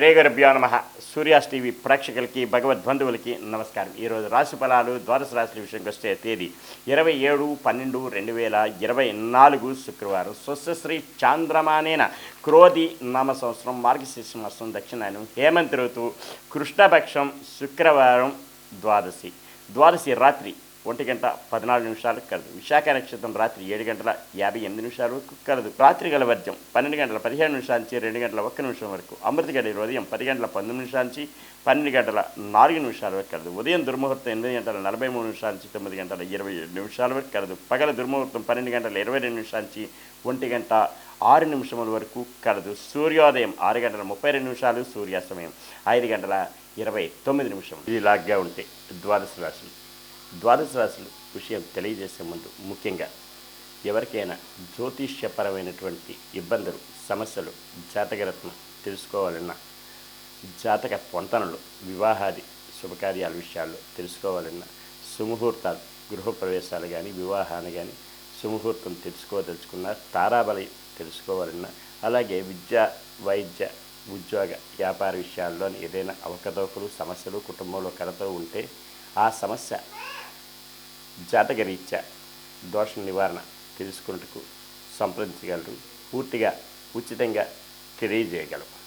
శ్రీగరభ్యో నమ. సూర్యాస్ టీవీ ప్రేక్షకులకి భగవద్బంధువులకి నమస్కారం. ఈరోజు రాశి ఫలాలు ద్వాదశ రాశుల విషయంకి వస్తే తేదీ ఇరవై ఏడు పన్నెండు రెండు వేల ఇరవై నాలుగు శుక్రవారం. స్వస్యశ్రీ చాంద్రమానేన క్రోధి నామ సంవత్సరం మార్గశీర్ష మాసం దక్షిణాయనం హేమంత్ ఋతు కృష్ణపక్షం శుక్రవారం ద్వాదశి. ద్వాదశి రాత్రి ఒంటి గంట పద్నాలుగు నిమిషాలకు కలదు. విశాఖ నక్షత్రం రాత్రి ఏడు గంటల యాభై ఎనిమిది నిమిషాల వరకు కలదు. రాత్రి గల వర్జం పన్నెండు గంటల పదిహేను నిమిషాల నుంచి రెండు గంటల ఒక్క నిమిషం వరకు. అమృతగడి ఉదయం పది గంటల పంతొమ్మిది నిమిషాల నుంచి పన్నెండు గంటల నాలుగు నిమిషాల వరకు కలదు. ఉదయం దుర్ముహూర్తం ఎనిమిది గంటల నలభై మూడు నిమిషాల నుంచి తొమ్మిది గంటల ఇరవై ఏడు నిమిషాల వరకు కలదు. పగల దుర్ముహూర్తం పన్నెండు గంటల ఇరవై రెండు నిమిషాల నుంచి ఒంటి గంట ఆరు నిమిషముల వరకు కలదు. సూర్యోదయం ఆరు గంటల ముప్పై రెండు నిమిషాలు సూర్యాస్తమయం. ఐదు గంటల ఇరవై తొమ్మిది నిమిషం. ఇలాగా ఉంటే ద్వాదశ రాశులు ద్వాదశ రాశులు విషయం తెలియజేసే ముందు ముఖ్యంగా ఎవరికైనా జ్యోతిష్యపరమైనటువంటి ఇబ్బందులు సమస్యలు జాతకరత్నం తెలుసుకోవాలన్నా జాతక పొంతనలు వివాహాది శుభకార్యాల విషయాల్లో తెలుసుకోవాలన్నా సుముహూర్తాలు గృహప్రవేశాలు కానీ వివాహాన్ని కానీ సుముహూర్తం తెలుసుకోదలుచుకున్న తారాబలి తెలుసుకోవాలన్నా అలాగే విద్య వైద్య ఉద్యోగ వ్యాపార విషయాల్లోని ఏదైనా అవకతవకలు సమస్యలు కుటుంబంలో కలతో ఉంటే ఆ సమస్య జాతకరీత్యా దోష నివారణ తెలుసుకున్నట్టుకు సంప్రదించగలరు. పూర్తిగా ఉచితంగా తెలియజేయగలరు.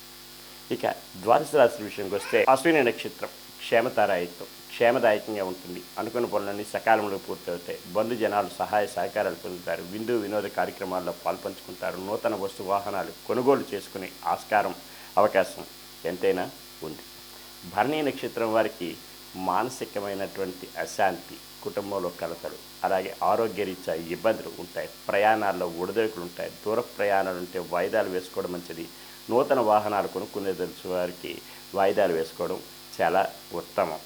ఇక ద్వాదశ రాశి విషయంకి వస్తే అశ్విని నక్షత్రం క్షేమతారాయత్వం క్షేమదాయకంగా ఉంటుంది. అనుకున్న పనులన్నీ సకాలంలో పూర్తవుతాయి. బంధు జనాలు సహాయ సహకారాలు పొందుతారు. విందు వినోద కార్యక్రమాల్లో పాల్పంచుకుంటారు. నూతన వస్తు వాహనాలు కొనుగోలు చేసుకునే ఆస్కారం అవకాశం ఎంతైనా ఉంది. భరణీ నక్షత్రం వారికి మానసికమైనటువంటి అశాంతి కుటుంబంలో కలతలు. అలాగే ఆరోగ్యరీత్యా ఇబ్బందులు ఉంటాయి. ప్రయాణాల్లో ఒడిదొడుకులు ఉంటాయి. దూర ప్రయాణాలు ఉంటే వాయిదాలు వేసుకోవడం మంచిది. నూతన వాహనాలు కొనుక్కునే తెలిసిన వారికి వాయిదాలు వేసుకోవడం చాలా ఉత్తమం.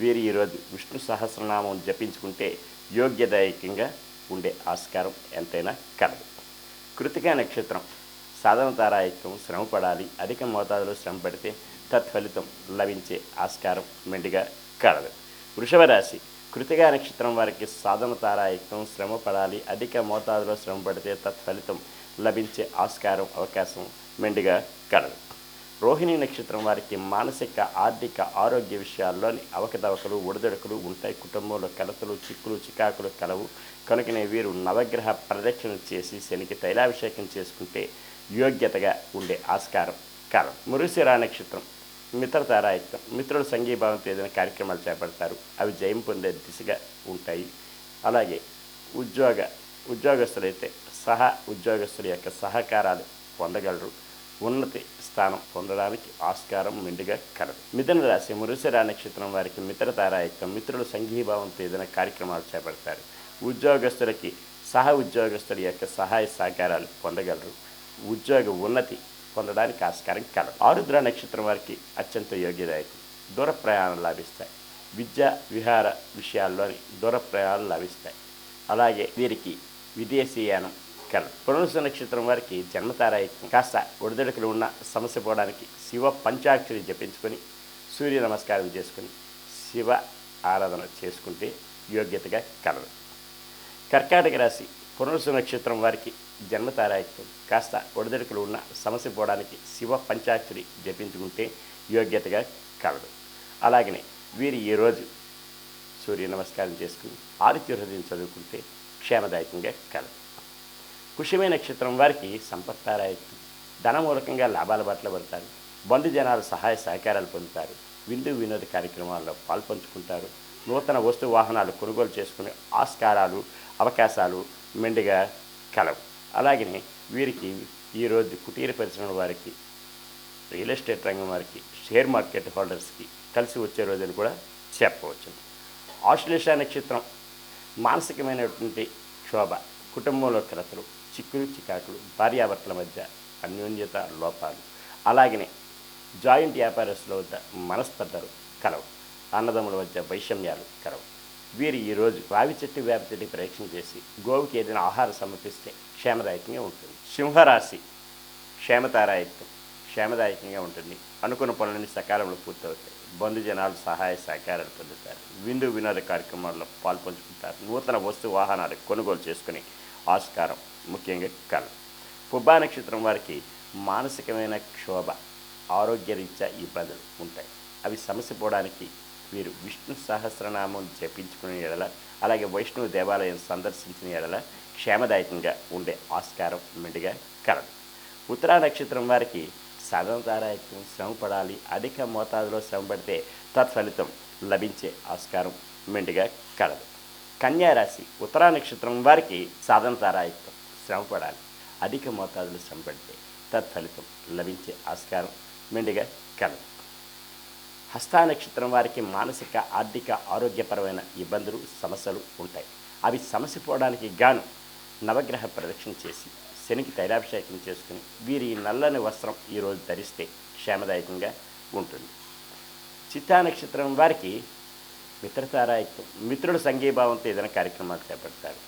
వీరు ఈరోజు విష్ణు సహస్రనామం జపించుకుంటే యోగ్యదాయకంగా ఉండే ఆస్కారం ఎంతైనా కలదు. కృతికా నక్షత్రం. సాధన తారాయత్వం శ్రమ పడాలి అధిక మోతాదులో శ్రమ పడితే తత్ఫలితం లభించే ఆస్కారం మెండుగా కలదు. వృషభ రాశి కృతిగా నక్షత్రం వారికి సాధన తారాయత్వం శ్రమ పడాలి అధిక మోతాదులో శ్రమ పడితే తత్ఫలితం లభించే ఆస్కారం అవకాశం మెండుగా కలదు. రోహిణి నక్షత్రం వారికి మానసిక ఆర్థిక ఆరోగ్య విషయాల్లోని అవకతవకలు ఒడిదొడకలు ఉంటాయి. కుటుంబంలో కలతలు చిక్కులు చికాకులు కలవు. కనుకనే వీరు నవగ్రహ ప్రదక్షిణ చేసి శనికి తైలాభిషేకం చేసుకుంటే యోగ్యతగా ఉండే ఆస్కారం కలదు మురుసిరా నక్షత్రం మిత్రతారాయత్నం మిత్రుల సంఘీభావంతో ఏదైనా కార్యక్రమాలు చేపడతారు. అవి జయం పొందే దిశగా ఉంటాయి. అలాగే ఉద్యోగ ఉద్యోగస్తులైతే సహా ఉద్యోగస్తుల యొక్క సహకారాలు పొందగలరు. ఉన్నతి స్థానం పొందడానికి ఆస్కారం మెండుగా కలదు. మిథున రాశి మురుసిరా నక్షత్రం వారికి మిత్రతారాయత్వం మిత్రుల సంఘీభావంతో ఏదైనా కార్యక్రమాలు చేపడతారు. ఉద్యోగస్తులకి సహ ఉద్యోగస్తుల యొక్క సహాయ సహకారాలు పొందగలరు. ఉద్యోగ ఉన్నతి పొందడానికి ఆస్కారం కలదు ఆరుద్ర నక్షత్రం వారికి అత్యంత యోగ్యదాయకం. దూర ప్రయాణాలు లాభిస్తాయి. విద్య విహార విషయాల్లోని దూర ప్రయాణాలు లభిస్తాయి. అలాగే వీరికి విదేశీయానం కలదు పునరుస నక్షత్రం వారికి జన్మతారాయకం కాస్త ఒడిదొడుకులు ఉన్న సమస్య పోవడానికి శివ పంచాక్షరి జపించుకొని సూర్య నమస్కారం చేసుకొని శివ ఆరాధన చేసుకుంటే యోగ్యతగా కలదు కర్కాటక రాశి పునరుసు నక్షత్రం వారికి జన్మతారాయత్వం కాస్త ఒడిదడుకులు ఉన్న సమస్య పోవడానికి శివ పంచాక్షరి జపించుకుంటే యోగ్యతగా కలదు. అలాగనే వీరు ఈరోజు సూర్య నమస్కారం చేసుకుని ఆదిత్య హృదయం చదువుకుంటే క్షేమదాయకంగా కలదు. కుషమే నక్షత్రం వారికి సంపత్తారాయత్వం ధనమూలకంగా లాభాల బాటలో పడతారు. బంధు జనాలు సహాయ సహకారాలు పొందుతారు. విందు వినోద కార్యక్రమాల్లో పాల్పంచుకుంటారు. నూతన వస్తు వాహనాలు కొనుగోలు చేసుకునే ఆస్కారాలు అవకాశాలు మెండుగా కలవు. అలాగనే వీరికి ఈరోజు కుటీర పరిశ్రమ వారికి రియల్ ఎస్టేట్ రంగం వారికి షేర్ మార్కెట్ హోల్డర్స్కి కలిసి వచ్చే రోజుని కూడా చెప్పవచ్చు. ఆశ్లేష నక్షత్రం మానసికమైనటువంటి క్షోభ కుటుంబంలో కలతలు చిక్కులు చికాకులు భార్యాభర్తల మధ్య అన్యోన్యత లోపాలు. అలాగనే జాయింట్ వ్యాపారస్తుల వద్ద మనస్పర్ధలు కలవు. అన్నదమ్ముల మధ్య వైషమ్యాలు కలవు. వీరు ఈరోజు రావి చెట్టు వేప చెట్టు ప్రయత్నం చేసి గోవుకి ఏదైనా ఆహారం సమర్పిస్తే క్షేమదాయకంగా ఉంటుంది. సింహరాశి క్షేమతారాయత్వం క్షేమదాయకంగా ఉంటుంది. అనుకున్న పనులన్నీ సకాలంలో పూర్తవుతాయి. బంధుజనాలు సహాయ సహకారాలు పొందుతారు. విందు వినోద కార్యక్రమాల్లో పాల్పంచుకుంటారు. నూతన వస్తు వాహనాలు కొనుగోలు చేసుకుని ఆస్కారం ముఖ్యంగా కళ. పుబ్బా నక్షత్రం వారికి మానసికమైన క్షోభ ఆరోగ్యరీత్యా ఇబ్బందులు ఉంటాయి. అవి సమస్య పోవడానికి వీరు విష్ణు సహస్రనామం జపించుకునే ఎడల అలాగే వైష్ణవ దేవాలయం సందర్శించిన ఎడల క్షేమదాయకంగా ఉండే ఆస్కారం మెండుగా కలదు. ఉత్తరా నక్షత్రం వారికి సాధనదారాయకం శ్రమ పడాలి అధిక మోతాదులో శ్రమ పడితే తత్ఫలితం లభించే ఆస్కారం మెండుగా కలదు. కన్యారాశి ఉత్తరా నక్షత్రం వారికి సాధనదారాయకం శ్రమ పడాలి అధిక మోతాదులో శ్రమ పడితే తత్ఫలితం లభించే ఆస్కారం మెండుగా కలదు. హస్తా నక్షత్రం వారికి మానసిక ఆర్థిక ఆరోగ్యపరమైన ఇబ్బందులు సమస్యలు ఉంటాయి. అవి సమస్య పోవడానికి గాను నవగ్రహ ప్రదక్షిణ చేసి శనికి తైలాభిషేకం చేసుకుని వీరి నల్లని వస్త్రం ఈరోజు ధరిస్తే క్షేమదాయకంగా ఉంటుంది. చిత్తా నక్షత్రం వారికి మిత్రతారాయత్వం మిత్రుల సంఘీభావంతో ఏదైనా కార్యక్రమాలు చేపడతారు.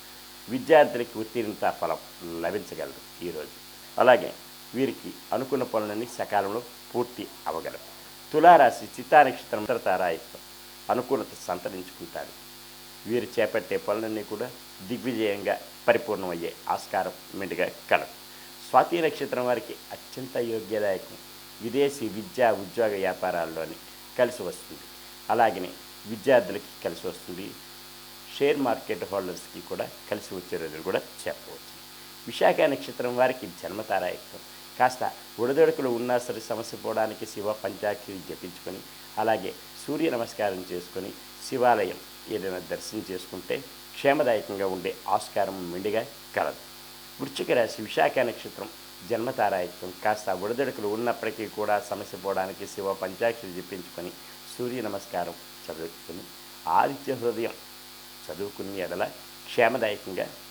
విద్యార్థులకి ఉత్తీర్ణత ఫలం లభించగలరు ఈరోజు అలాగే వీరికి అనుకున్న పనులన్నీ సకాలంలో పూర్తి అవగలరు తులారాశి చిత్తానక్షత్రం నక్షత్రం అనుకూలత సంతరించుకుంటారు వీరు చేపట్టే పనులన్నీ కూడా దిగ్విజయంగా పరిపూర్ణమయ్యే ఆస్కారం మెండుగా కలదు. స్వాతి నక్షత్రం వారికి అత్యంత యోగ్యదాయకం. విదేశీ విద్యా ఉద్యోగ వ్యాపారాల్లోని కలిసి వస్తుంది. అలాగనే విద్యార్థులకి కలిసి వస్తుంది. షేర్ మార్కెట్ హోల్డర్స్కి కూడా కలిసి వచ్చే రోజులు కూడా చెప్పవచ్చు. విశాఖ నక్షత్రం వారికి జన్మతారాయత్వం. కాస్త ఉడదొడుకులు ఉన్నా సరే సమస్య పోవడానికి శివ పంచాక్షరి జపించుకొని అలాగే సూర్య నమస్కారం చేసుకొని శివాలయం ఏదైనా దర్శనం చేసుకుంటే క్షేమదాయకంగా ఉండే ఆస్కారం మెండుగా కలదు. వృశ్చిక రాశి విశాఖ నక్షత్రం జన్మతారాయత్వం కాస్త ఉడదడుకులు ఉన్నప్పటికీ కూడా సమస్య పోవడానికి శివ పంచాక్షరి జపించుకొని సూర్య నమస్కారం చదువుకుని ఆదిత్య హృదయం చదువుకుని ఎడల క్షేమదాయకంగా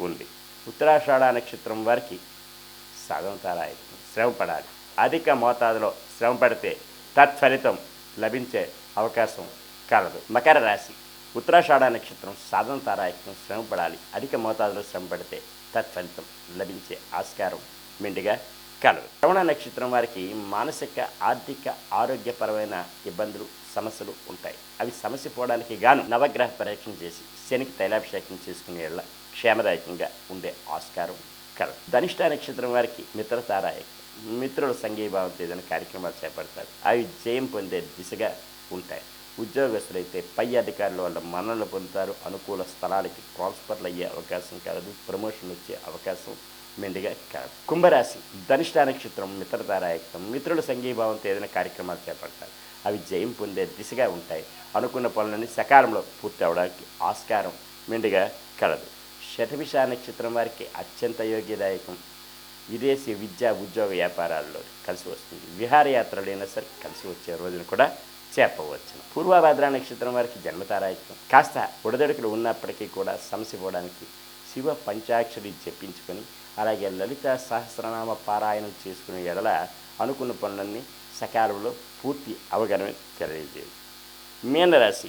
ఉంది. ఉత్తరాషాఢ నక్షత్రం వారికి సాధనతారాయకం శ్రమ పడాలి. అధిక మోతాదులో శ్రమ పడితే తత్ఫలితం లభించే అవకాశం కలదు. మకర రాశి ఉత్తరాషాఢ నక్షత్రం సాధన తారాయత్వం శ్రమ పడాలి. అధిక మోతాదులో శ్రమ పడితే తత్ఫలితం లభించే ఆస్కారం మెండుగా కలదు. శ్రవణ నక్షత్రం వారికి మానసిక ఆర్థిక ఆరోగ్యపరమైన ఇబ్బందులు సమస్యలు ఉంటాయి. అవి సమస్య పోవడానికి గాను నవగ్రహ పరీక్షణ చేసి శనికి తైలాభిషేకం చేసుకునే క్షేమదాయకంగా ఉండే ఆస్కారం కలదు. ధనిష్ట నక్షత్రం వారికి మిత్రతారాయకం మిత్రుల సంఘీభావం ఏదైనా కార్యక్రమాలు చేపడతారు. అవి జయం పొందే దిశగా ఉంటాయి. ఉద్యోగస్తులైతే పై అధికారుల వల్ల మన్నలు పొందుతారు. అనుకూల స్థలాలకి ట్రాన్స్ఫర్లు అయ్యే అవకాశం కలదు. ప్రమోషన్ వచ్చే అవకాశం మెండుగా కలదు. కుంభరాశి ధనిష్ట నక్షత్రం మిత్రతారాయకం మిత్రుల సంఘీభావంతో ఏదైనా కార్యక్రమాలు చేపడతారు. అవి జయం పొందే దిశగా ఉంటాయి. అనుకున్న పనులన్నీ సకాలంలో పూర్తి అవడానికి ఆస్కారం మెండుగా కలదు. శతభిష నక్షత్రం వారికి అత్యంత యోగ్యదాయకం. విదేశీ విద్యా ఉద్యోగ వ్యాపారాల్లో కలిసి వస్తుంది. విహారయాత్రలైనా సరే కలిసి వచ్చే రోజును కూడా చెప్పవచ్చు పూర్వభద్ర నక్షత్రం వారికి జన్మతారాయత్వం కాస్త ఉడదడుకులు ఉన్నప్పటికీ కూడా సమస్య పోవడానికి శివ పంచాక్షరి చెప్పించుకొని అలాగే లలిత సహస్రనామ పారాయణం చేసుకునే ఎడల అనుకున్న పనులన్నీ సకాలంలో పూర్తి అవగాహన తెలియజేయదు మీనరాశి.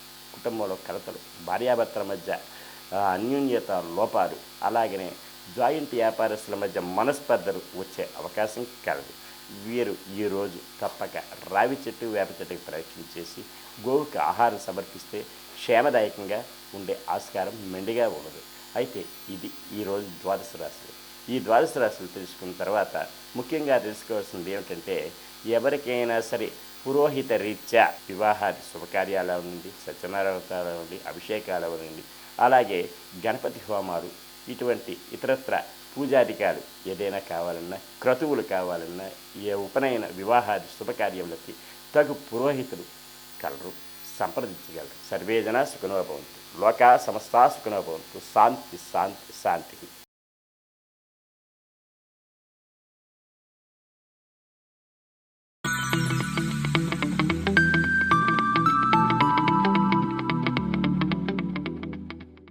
కుటుంబంలో కలతలు భార్యాభర్తల మధ్య అన్యూన్యత అన్యోన్యత లోపాలు అలాగనే జాయింట్ వ్యాపారస్తుల మధ్య మనస్పర్ధలు వచ్చే అవకాశం కలదు. వీరు ఈరోజు తప్పక రావి చెట్టు వేప చెట్టుకి ప్రయత్నం చేసి గోవుకి ఆహారం సమర్పిస్తే క్షేమదాయకంగా ఉండే ఆస్కారం మెండుగా ఉండదు. అయితే ఇది ఈరోజు ద్వాదశ రాశులు ఈ ద్వాదశ రాశులు తెలుసుకున్న తర్వాత ముఖ్యంగా తెలుసుకోవాల్సింది ఏమిటంటే ఎవరికైనా సరే పురోహిత రీత్యా వివాహాది శుభకార్యాలు అవనండి సత్యనారాయణ అవనండి అభిషేకాలు అవనండి అలాగే గణపతి హోమాలు ఇటువంటి ఇతరత్ర పూజాధికాలు ఏదైనా కావాలన్నా క్రతువులు కావాలన్నా ఏ ఉపనయన వివాహాది శుభకార్యములకి తగు పురోహితులు కలరు సంప్రదించగలరు. సర్వేజన సుఖనోభవంతు లోకా సమస్తా సుఖనోభవంతు శాంతి శాంతి శాంతి